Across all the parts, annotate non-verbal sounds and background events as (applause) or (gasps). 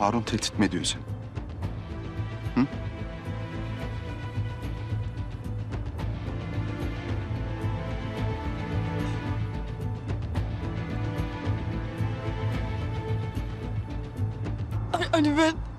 Harun tehdit mi ediyor seni? Hı? Ali ben...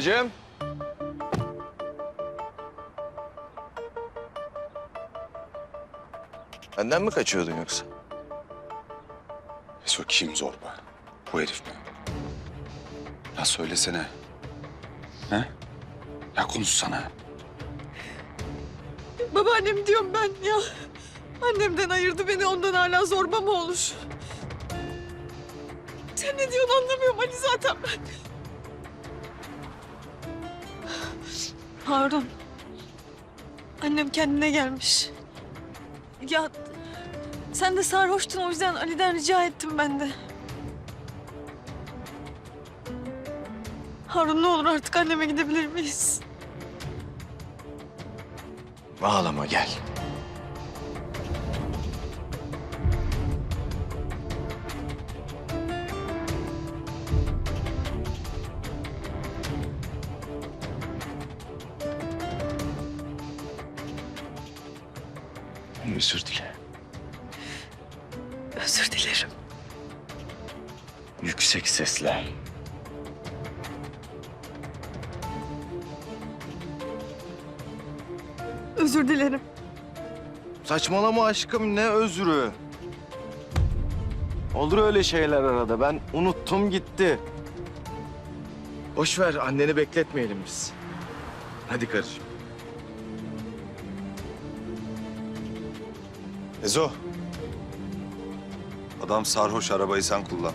Karıcığım. Benden mi kaçıyordun yoksa? Eso kim zorba? Bu herif mi? Ya söylesene. He? Ya konuşsana. Babaannem diyorum ben ya. Annemden ayırdı beni ondan hala zorba mı olur? Sen ne diyorsun anlamıyorum Ali zaten ben. Harun. Annem kendine gelmiş. Ya sen de sarhoştun o yüzden Ali'den rica ettim ben de. Harun ne olur artık anneme gidebilir miyiz? Ağlama gel. Özür dile. Özür dilerim. Yüksek sesle. Özür dilerim. Saçmalama aşkım ne özrü. Olur öyle şeyler arada. Ben unuttum gitti. Boş ver anneni bekletmeyelim biz. Hadi karıcığım. Ezo. Adam sarhoş arabayı sen kullan.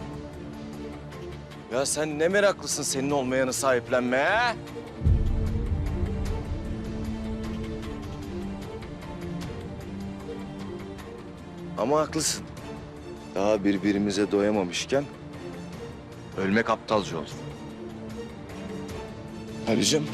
Ya sen ne meraklısın senin olmayanı sahiplenmeye. Ama haklısın. Daha birbirimize doyamamışken ölmek aptalca olur. Halicim.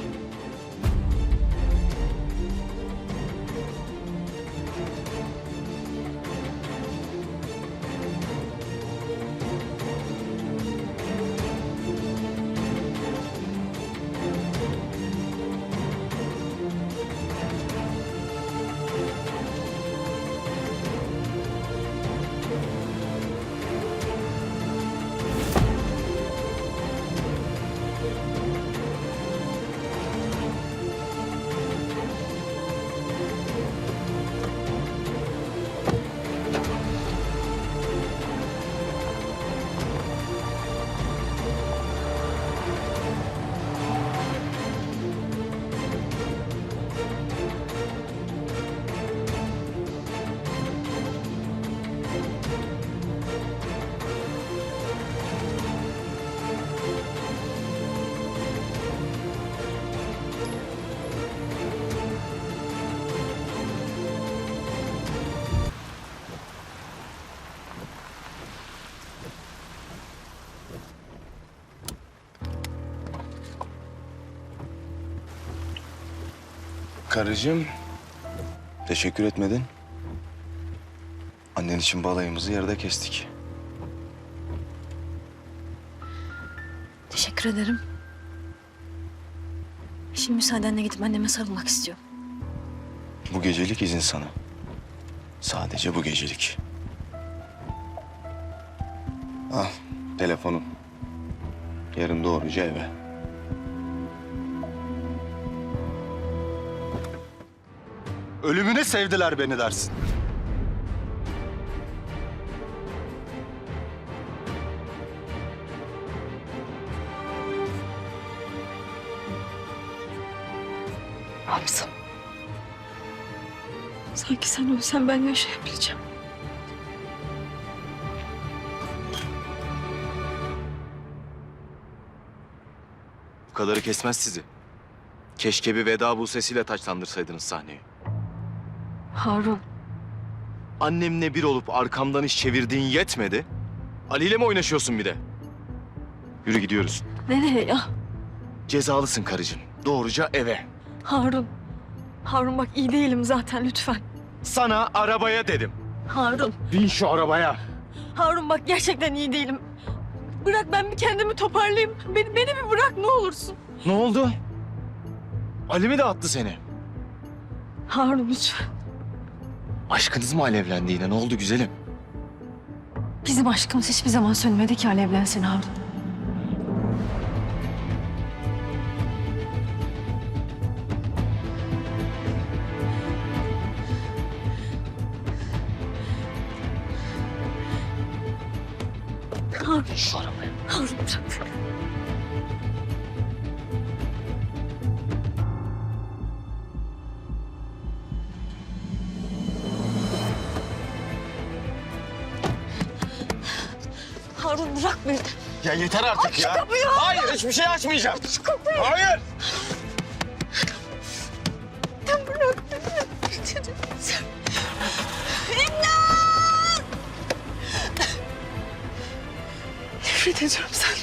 Karıcığım, teşekkür etmedin. Annen için balayımızı yarıda kestik. Teşekkür ederim. Şimdi müsaadenle gidip anneme sarılmak istiyorum. Bu gecelik izin sana. Sadece bu gecelik. Al telefonun. Yarın doğruca eve. Ölümüne sevdiler beni dersin. Hamza. Sanki sen ölsen ben yaşayabileceğim. kadarı kesmez sizi. Keşke bir veda bu sesiyle taçlandırsaydınız sahneyi. Harun. Annemle bir olup arkamdan iş çevirdiğin yetmedi. Ali ile mi oynaşıyorsun bir de? Yürü gidiyoruz. Nereye ya? Cezalısın karıcığım. Doğruca eve. Harun. Harun bak iyi değilim zaten lütfen. Sana arabaya dedim. Harun. Bin şu arabaya. Harun bak gerçekten iyi değilim. Bırak ben bir kendimi toparlayayım. Beni, beni bir bırak ne olursun. Ne oldu? Ali mi de attı seni? Harun lütfen. Aşkınız mı alevlendi yine? Ne oldu güzelim? Bizim aşkımız hiçbir zaman sönmedi ki alevlensin Harun. Harun bırak beni. Ya yeter artık ya. kapıyı, Hayır hiçbir şey açmayacağım. Şu kapıyı. Hayır. Bırak beni. İmdat! Nefret ediyorum senden.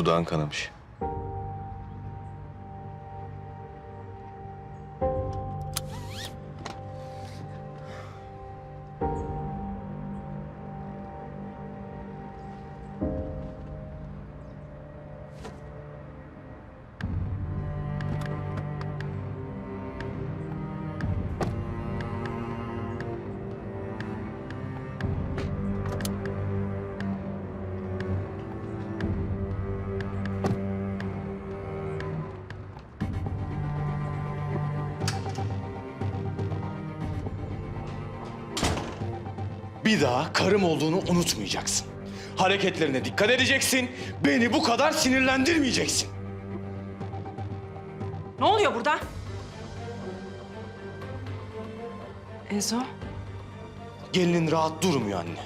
Dudağın kanamış. Bir daha karım olduğunu unutmayacaksın. Hareketlerine dikkat edeceksin. Beni bu kadar sinirlendirmeyeceksin. Ne oluyor burada? Ezo, Gelinin rahat durmuyor anne.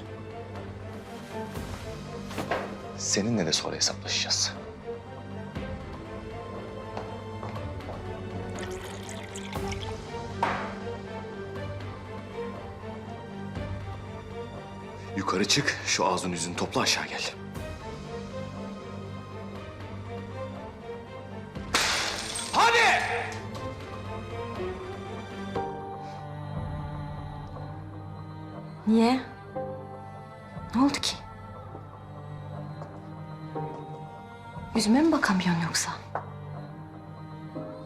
Seninle de sonra hesaplaşacağız. Yukarı çık, şu ağzın yüzünü topla aşağı gel. Hadi! Niye? Ne oldu ki? Yüzüme mi bakamıyorsun yoksa?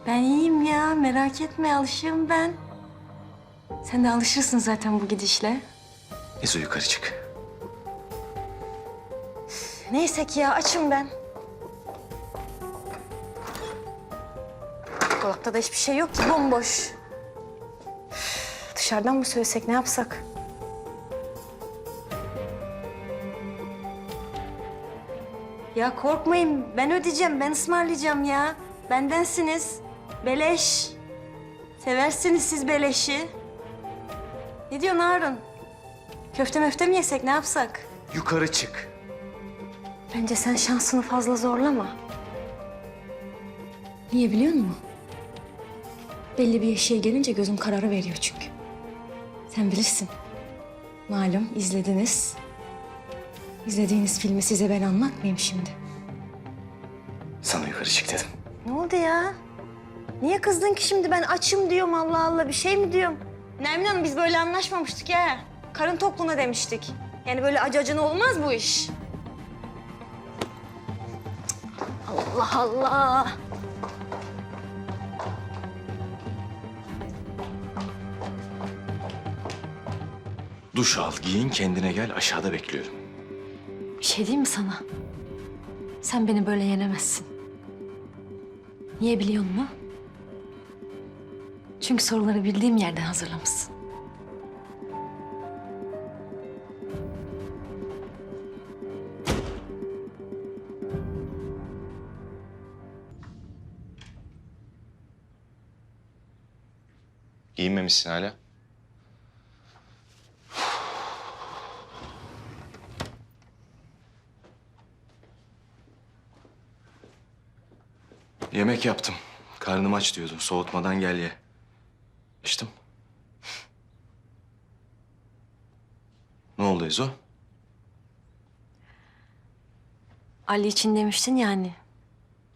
Ben iyiyim ya, merak etme alışığım ben. Sen de alışırsın zaten bu gidişle. Ezo yukarı çık. Neyse ki ya açım ben. Dolapta da hiçbir şey yok ki bomboş. Dışarıdan mı söylesek ne yapsak? Ya korkmayın ben ödeyeceğim ben ısmarlayacağım ya. Bendensiniz. Beleş. Seversiniz siz beleşi. Ne diyorsun Harun? Köfte möfte mi yesek ne yapsak? Yukarı çık. Bence sen şansını fazla zorlama. Niye biliyor musun? Belli bir eşiğe gelince gözüm kararı veriyor çünkü. Sen bilirsin. Malum izlediniz. İzlediğiniz filmi size ben anlatmayayım şimdi. Sana yukarı çık dedim. Ne oldu ya? Niye kızdın ki şimdi? Ben açım diyorum Allah Allah. Bir şey mi diyorum? Nermin Hanım biz böyle anlaşmamıştık ya. Karın tokluğuna demiştik. Yani böyle acı acına olmaz bu iş. Allah Allah. Duş al, giyin, kendine gel. Aşağıda bekliyorum. Bir şey diyeyim mi sana? Sen beni böyle yenemezsin. Niye biliyor musun? Çünkü soruları bildiğim yerden hazırlamışsın. Giyinmemişsin hala. Yemek yaptım. Karnım aç diyordu. Soğutmadan gel ye. İçtim. Ne oldu Ezo? Ali için demiştin yani.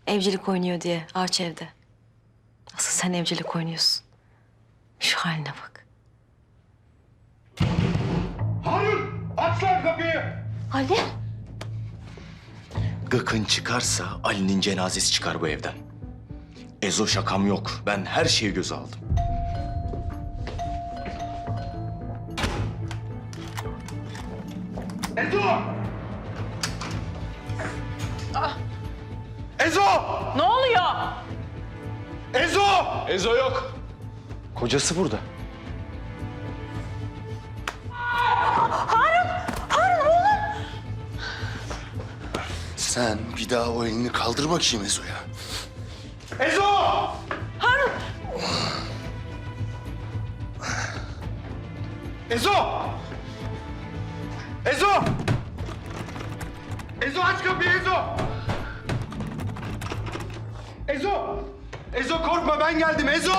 Evcilik oynuyor diye ağaç evde. Asıl sen evcilik oynuyorsun. Şu haline bak. Harun! Aç lan kapıyı! Ali? Gıkın çıkarsa Ali'nin cenazesi çıkar bu evden. Ezo şakam yok. Ben her şeyi göze aldım. Ezo! Ezo! Ne oluyor? Ezo! Ezo yok. Kocası burada. Sen bir daha o elini kaldır bakayım Ezo'ya. Ezo! Ezo! Ezo! Ezo aç kapıyı Ezo! Ezo! Ezo korkma ben geldim Ezo!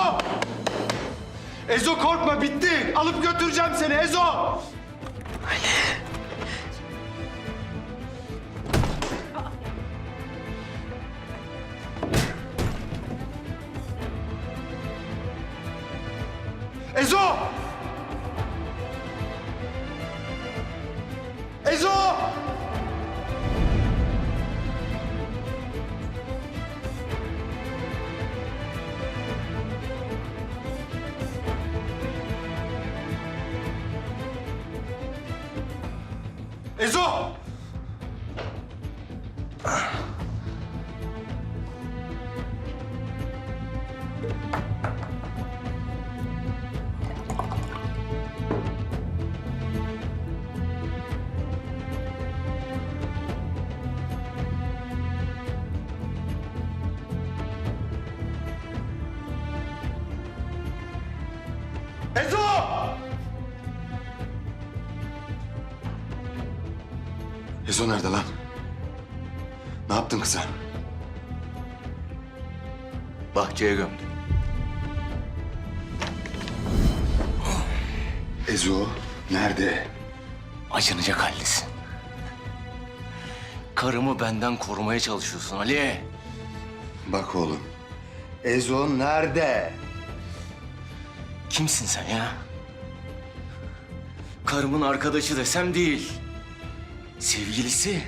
Ezo korkma bitti. Alıp götüreceğim seni Ezo! Ezo! Ezo nerede lan? Ne yaptın kıza? Bahçeye gömdüm. Ezo nerede? Acınacak haldesin. Karımı benden korumaya çalışıyorsun Ali. Bak oğlum. Ezo nerede? Kimsin sen ya? Karımın arkadaşı desem değil. Sevgilisi.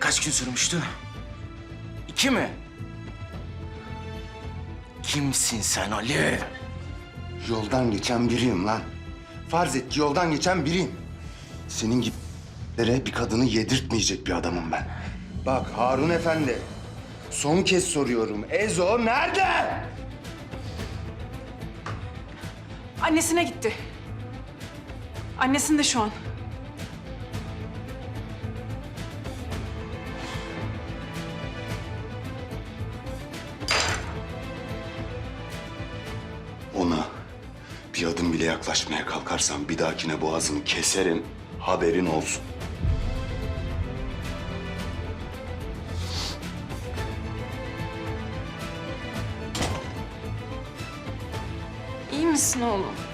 Kaç gün sürmüştü? İki mi? Kimsin sen Ali? Yoldan geçen biriyim lan. Farz et ki yoldan geçen biriyim. Senin gibilere bir kadını yedirtmeyecek bir adamım ben. Bak Harun Efendi, son kez soruyorum. Ezo nerede? Annesine gitti. Annesinde şu an. Yaklaşmaya kalkarsan bir dahakine boğazını keserim. Haberin olsun. İyi misin oğlum?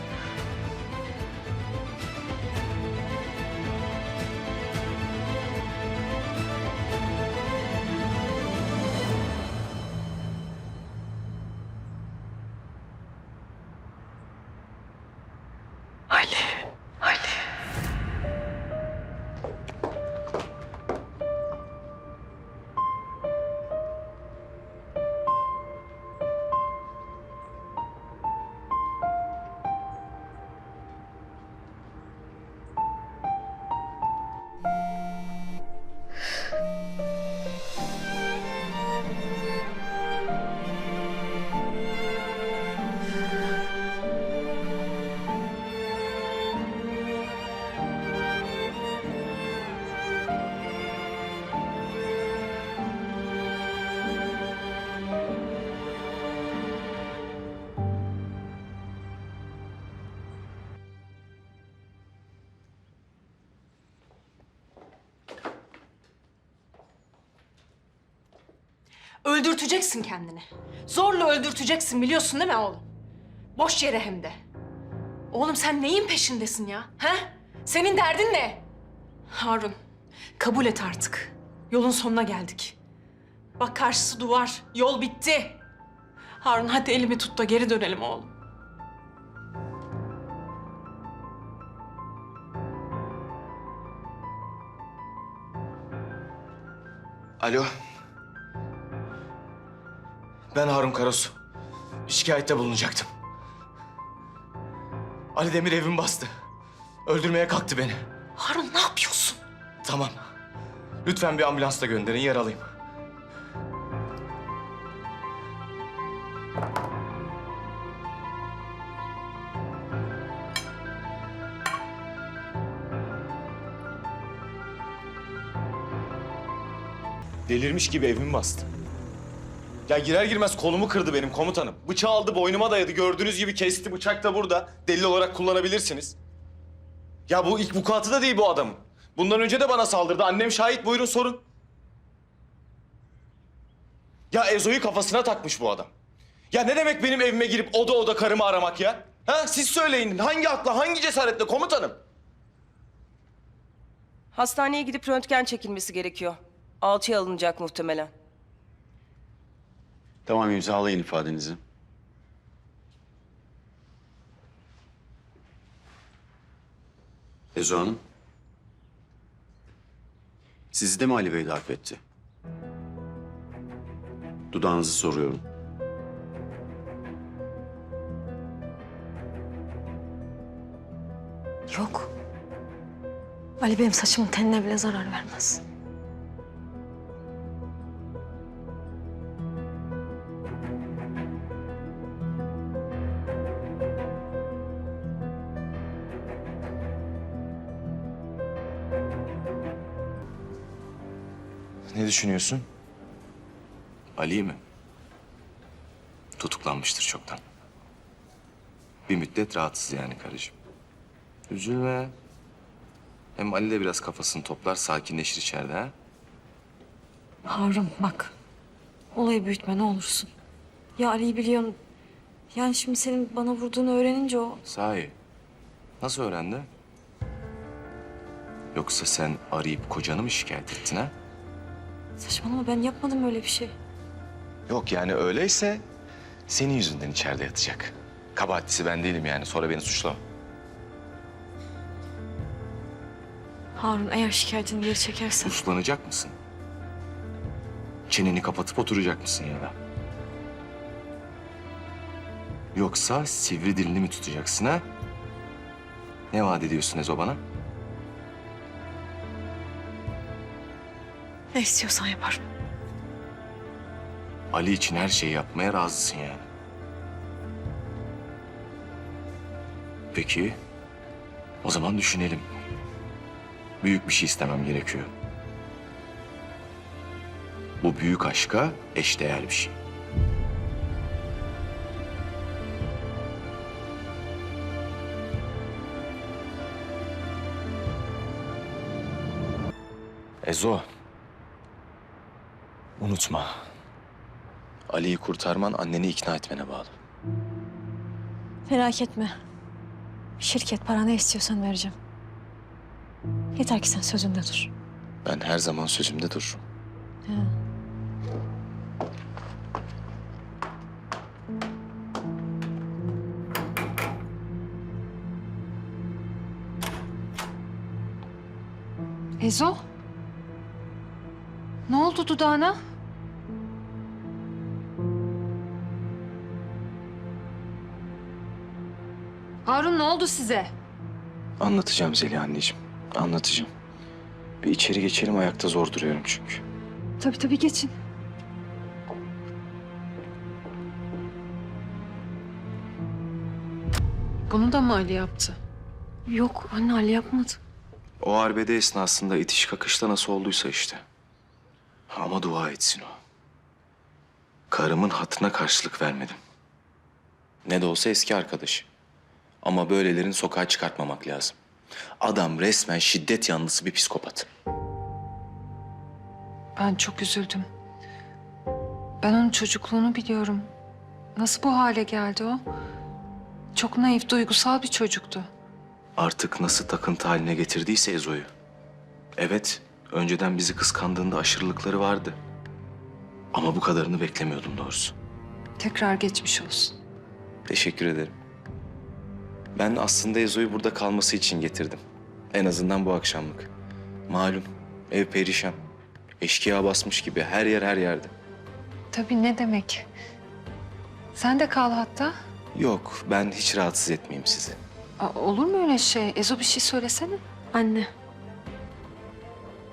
Öldürteceksin kendini. Zorla öldürteceksin biliyorsun değil mi oğlum? Boş yere hem de. Oğlum sen neyin peşindesin ya? He? Senin derdin ne? Harun, kabul et artık. Yolun sonuna geldik. Bak karşısı duvar, yol bitti. Harun hadi elimi tut da geri dönelim oğlum. Alo. Ben Harun Karasu. Şikayette bulunacaktım. Ali Demir evimi bastı. Öldürmeye kalktı beni. Harun ne yapıyorsun? Tamam. Lütfen bir ambulansla gönderin, yaralıyım. Delirmiş gibi evimi bastı. Ya girer girmez kolumu kırdı benim komutanım. Bıçağı aldı boynuma dayadı. Gördüğünüz gibi kesti. Bıçak da burada. Delil olarak kullanabilirsiniz. Ya bu ilk vukuatı da değil bu adamın. Bundan önce de bana saldırdı. Annem şahit buyurun sorun. Ya Ezo'yu kafasına takmış bu adam. Ya ne demek benim evime girip oda oda karımı aramak ya? Ha siz söyleyin. Hangi akla, hangi cesaretle komutanım? Hastaneye gidip röntgen çekilmesi gerekiyor. Alçıya alınacak muhtemelen. Tamam imzalayın ifadenizi. Ezo Hanım. Sizi de mi Ali Bey darp etti? Dudağınızı soruyorum. Yok. Ali benim saçımın teline bile zarar vermez. Ne düşünüyorsun? Ali mi? Tutuklanmıştır çoktan. Bir müddet rahatsız yani karıcığım. Üzülme. Hem Ali de biraz kafasını toplar, sakinleşir içeride ha. Harun bak. Olayı büyütme ne olursun. Ya Ali'yi biliyorsun. Yani şimdi senin bana vurduğunu öğrenince o... Sahi. Nasıl öğrendi? Yoksa sen arayıp kocanı mı şikayet ettin ha? Saçmalama ben yapmadım öyle bir şey. Yok yani öyleyse senin yüzünden içeride yatacak. Kabahatlisi ben değilim yani. Sonra beni suçlama. Harun eğer şikayetini geri çekersen... Uslanacak mısın? Çeneni kapatıp oturacak mısın ya da? Yoksa sivri dilini mi tutacaksın ha? Ne vaat ediyorsun Ezo bana? Ne istiyorsan yaparım. Ali için her şeyi yapmaya razısın yani. Peki. O zaman düşünelim. Büyük bir şey istemem gerekiyor. Bu büyük aşka eşdeğer bir şey. Ezo. Unutma. Ali'yi kurtarman anneni ikna etmene bağlı. Merak etme. Şirket para ne istiyorsan vereceğim. Yeter ki sen sözünde dur. Ben her zaman sözümde dururum. Ezo? Ne oldu dudağına? Harun ne oldu size? Anlatacağım Zeliha anneciğim. Anlatacağım. Bir içeri geçelim ayakta zor duruyorum çünkü. Tabii tabii geçin. Bunu da mı Ali yaptı? Yok anne Ali yapmadı. O arbede esnasında itiş kakışta nasıl olduysa işte. Ama dua etsin o. Karımın hatırına karşılık vermedim. Ne de olsa eski arkadaşı. Ama böylelerini sokağa çıkartmamak lazım. Adam resmen şiddet yanlısı bir psikopat. Ben çok üzüldüm. Ben onun çocukluğunu biliyorum. Nasıl bu hale geldi o? Çok naif, duygusal bir çocuktu. Artık nasıl takıntı haline getirdiyse Ezo'yu. Evet, önceden bizi kıskandığında aşırılıkları vardı. Ama bu kadarını beklemiyordum doğrusu. Tekrar geçmiş olsun. Teşekkür ederim. Ben aslında Ezo'yu burada kalması için getirdim. En azından bu akşamlık. Malum, ev perişan. Eşkıya basmış gibi her yer her yerde. Tabii ne demek? Sen de kal hatta. Yok, ben hiç rahatsız etmeyeyim sizi. Aa, olur mu öyle şey? Ezo bir şey söylesene. Anne.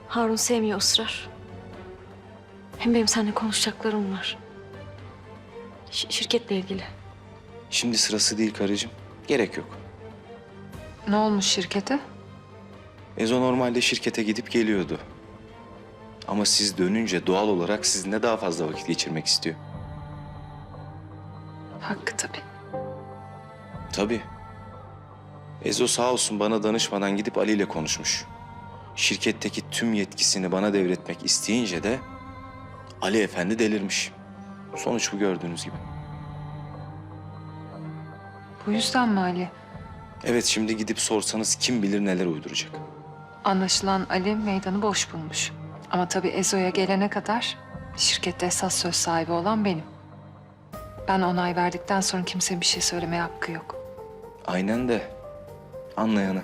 Harun sevmiyor ısrar. Hem benim seninle konuşacaklarım var. Ş- şirketle ilgili. Şimdi sırası değil karıcığım. Gerek yok. Ne olmuş şirkete? Ezo normalde şirkete gidip geliyordu. Ama siz dönünce doğal olarak sizinle daha fazla vakit geçirmek istiyor. Hakkı tabii. Tabii. Ezo sağ olsun bana danışmadan gidip Ali ile konuşmuş. Şirketteki tüm yetkisini bana devretmek isteyince de Ali Efendi delirmiş. Sonuç bu gördüğünüz gibi. Bu yüzden mi Ali? Evet şimdi gidip sorsanız kim bilir neler uyduracak. Anlaşılan Ali meydanı boş bulmuş. Ama tabii Ezo'ya gelene kadar şirkette esas söz sahibi olan benim. Ben onay verdikten sonra kimsenin bir şey söylemeye hakkı yok. Aynen de anlayanı.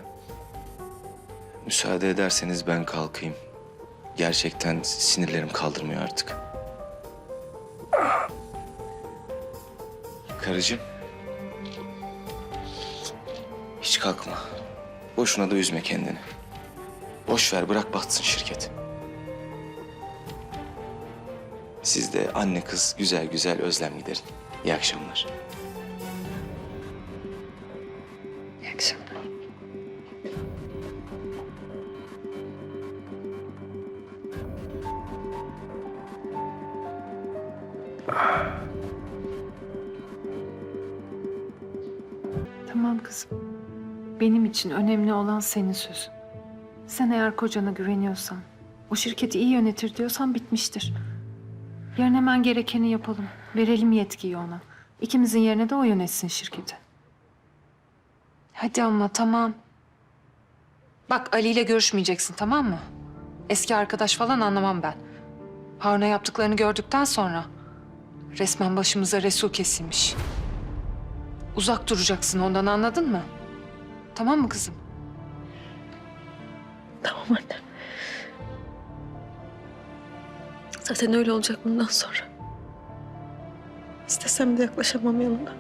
Müsaade ederseniz ben kalkayım. Gerçekten sinirlerim kaldırmıyor artık. Karıcığım. Kalkma. Boşuna da üzme kendini. Boş ver bırak batsın şirket. Siz de anne kız güzel güzel özlem giderin. İyi akşamlar. İçin önemli olan senin sözün. Sen eğer kocana güveniyorsan, o şirketi iyi yönetir diyorsan bitmiştir. Yarın hemen gerekeni yapalım. Verelim yetkiyi ona. İkimizin yerine de o yönetsin şirketi. Hadi ama tamam. Bak Ali ile görüşmeyeceksin tamam mı? Eski arkadaş falan anlamam ben. Harun'a yaptıklarını gördükten sonra resmen başımıza Resul kesilmiş. Uzak duracaksın ondan anladın mı? Tamam mı kızım? Tamam anne. Zaten öyle olacak bundan sonra. İstesem de yaklaşamam yanına.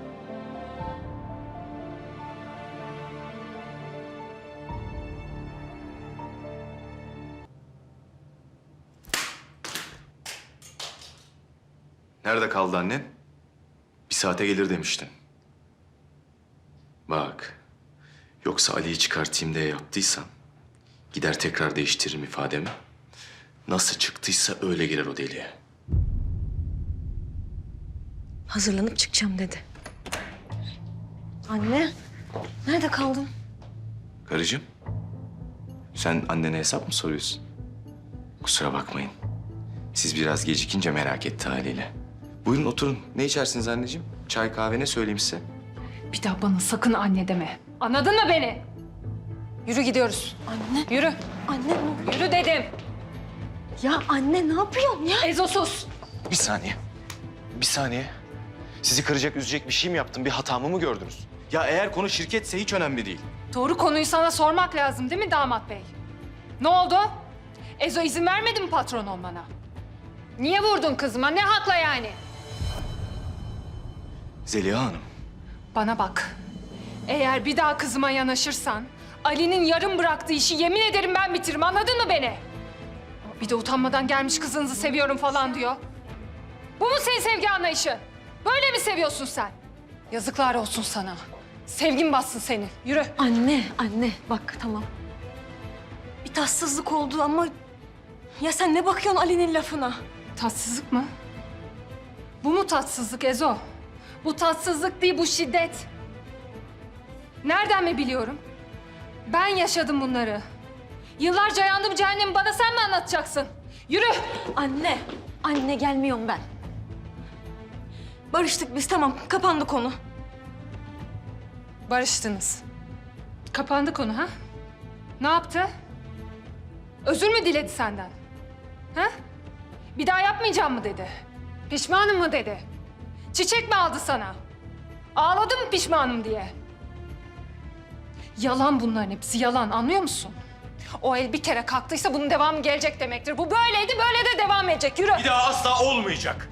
Nerede kaldı annen? Bir saate gelir demiştin. Bak, Yoksa Ali'yi çıkartayım diye yaptıysan... ...gider tekrar değiştiririm ifademi. Nasıl çıktıysa öyle girer o deliğe. Hazırlanıp çıkacağım dedi. Anne, nerede kaldın? Karıcığım. Sen annene hesap mı soruyorsun? Kusura bakmayın. Siz biraz gecikince merak etti haliyle. Buyurun oturun. Ne içersiniz anneciğim? Çay kahve ne söyleyeyim size? Bir daha bana sakın anne deme. Anladın mı beni? Yürü gidiyoruz. Anne, Yürü. anne ne? Yürü dedim. Ya anne ne yapıyorsun ya? Ezo sus. Bir saniye. Bir saniye. Sizi kıracak, üzecek bir şey mi yaptım? Bir hatamı mı gördünüz? Ya eğer konu şirketse hiç önemli değil. Doğru konuyu sana sormak lazım değil mi damat bey? Ne oldu? Ezo izin vermedi mi patron olmana? Niye vurdun kızıma? Ne hakla yani? Zeliha Hanım. Bana bak. Eğer bir daha kızıma yanaşırsan... ...Ali'nin yarım bıraktığı işi yemin ederim ben bitiririm. Anladın mı beni? Bir de utanmadan gelmiş kızınızı seviyorum falan diyor. Bu mu senin sevgi anlayışın? Böyle mi seviyorsun sen? Yazıklar olsun sana. Sevgin bassın seni. Yürü. Anne, anne bak tamam. Bir tatsızlık oldu ama... Ya sen ne bakıyorsun Ali'nin lafına? Tatsızlık mı? Bu mu tatsızlık Ezo? Bu tatsızlık değil, bu şiddet. Nereden mi biliyorum? Ben yaşadım bunları. Yıllarca yandım cehennemi bana sen mi anlatacaksın? Yürü! Anne, anne gelmiyorum ben. Barıştık biz tamam, kapandı konu. Barıştınız. Kapandı konu ha? Ne yaptı? Özür mü diledi senden? Ha? Bir daha yapmayacağım mı dedi? Pişmanım mı dedi? Çiçek mi aldı sana? Ağladı mı pişmanım diye? Yalan bunların hepsi yalan anlıyor musun? O el bir kere kalktıysa bunun devamı gelecek demektir. Bu böyleydi böyle de devam edecek. Yürü. Bir daha asla olmayacak.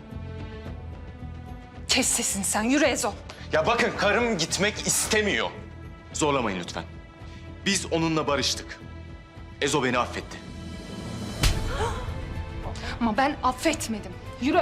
Kes sesini sen yürü Ezo. Ya bakın karım gitmek istemiyor. Zorlamayın lütfen. Biz onunla barıştık. Ezo beni affetti. (gasps) Ama ben affetmedim. Yürü.